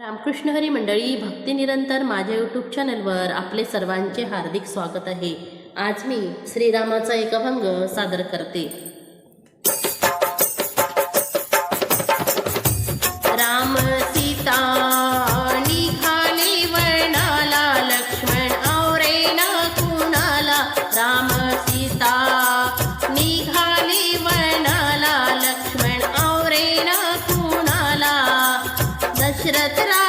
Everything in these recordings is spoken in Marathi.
रामकृष्ण हरी मंडळी भक्ती निरंतर माझ्या यूट्यूब चॅनलवर आपले सर्वांचे हार्दिक स्वागत आहे. आज मी श्रीरामाचा एक अभंग सादर करते. राम सीता दशरथ राम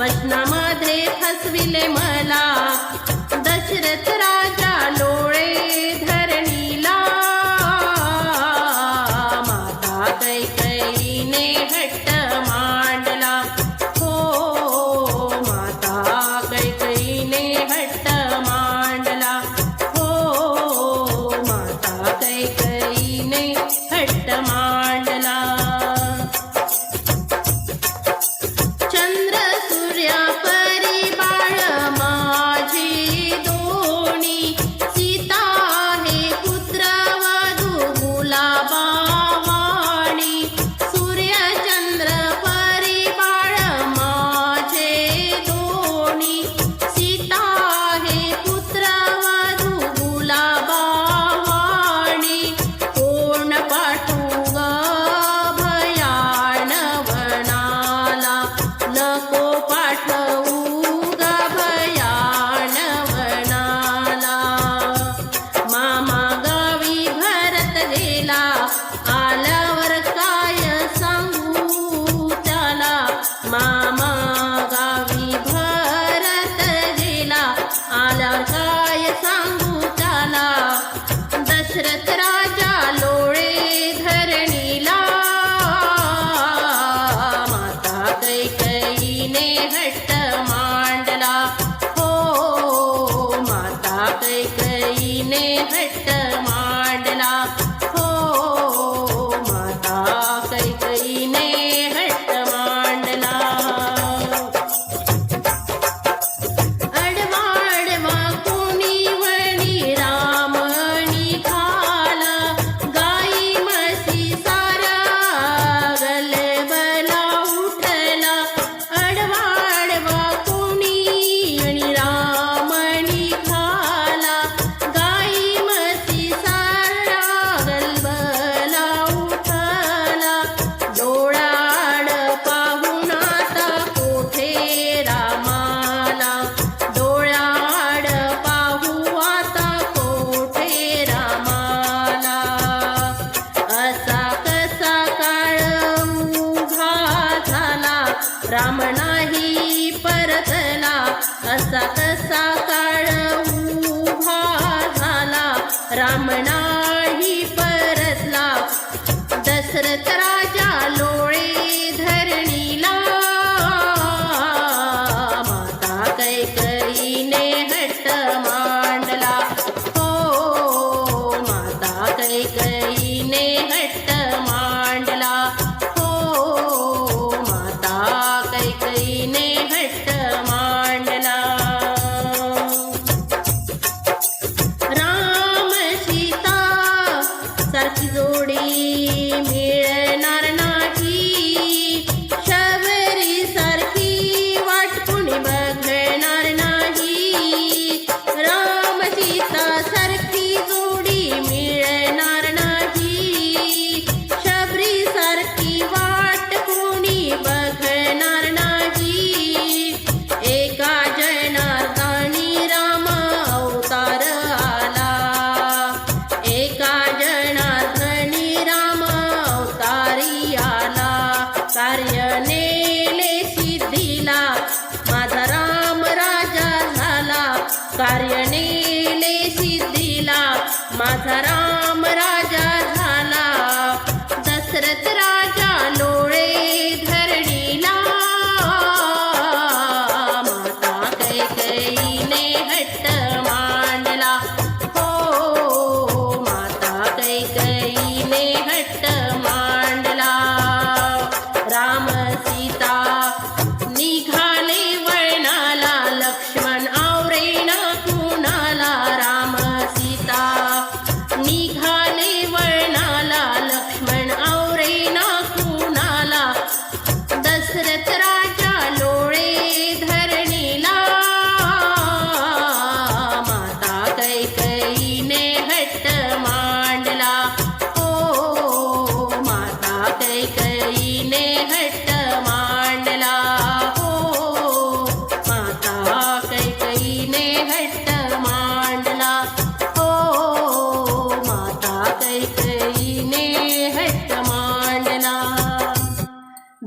वचनामध्ये हसविले मला. दशरथ राजा लोळे धरणीला. माता कैकईने हट्ट हसरत नाही परतला असा तसा काळ उभा झाला. रामणा सीता निघाले वळणाला लक्ष्मण आवरेना कुणाला. दशरथ राजा लोळे धरणीला. माता कैकईने हट्ट मांडला. हो माता कैकईने हट्ट मांडला. हो माता कैकईने हट्ट मांडला.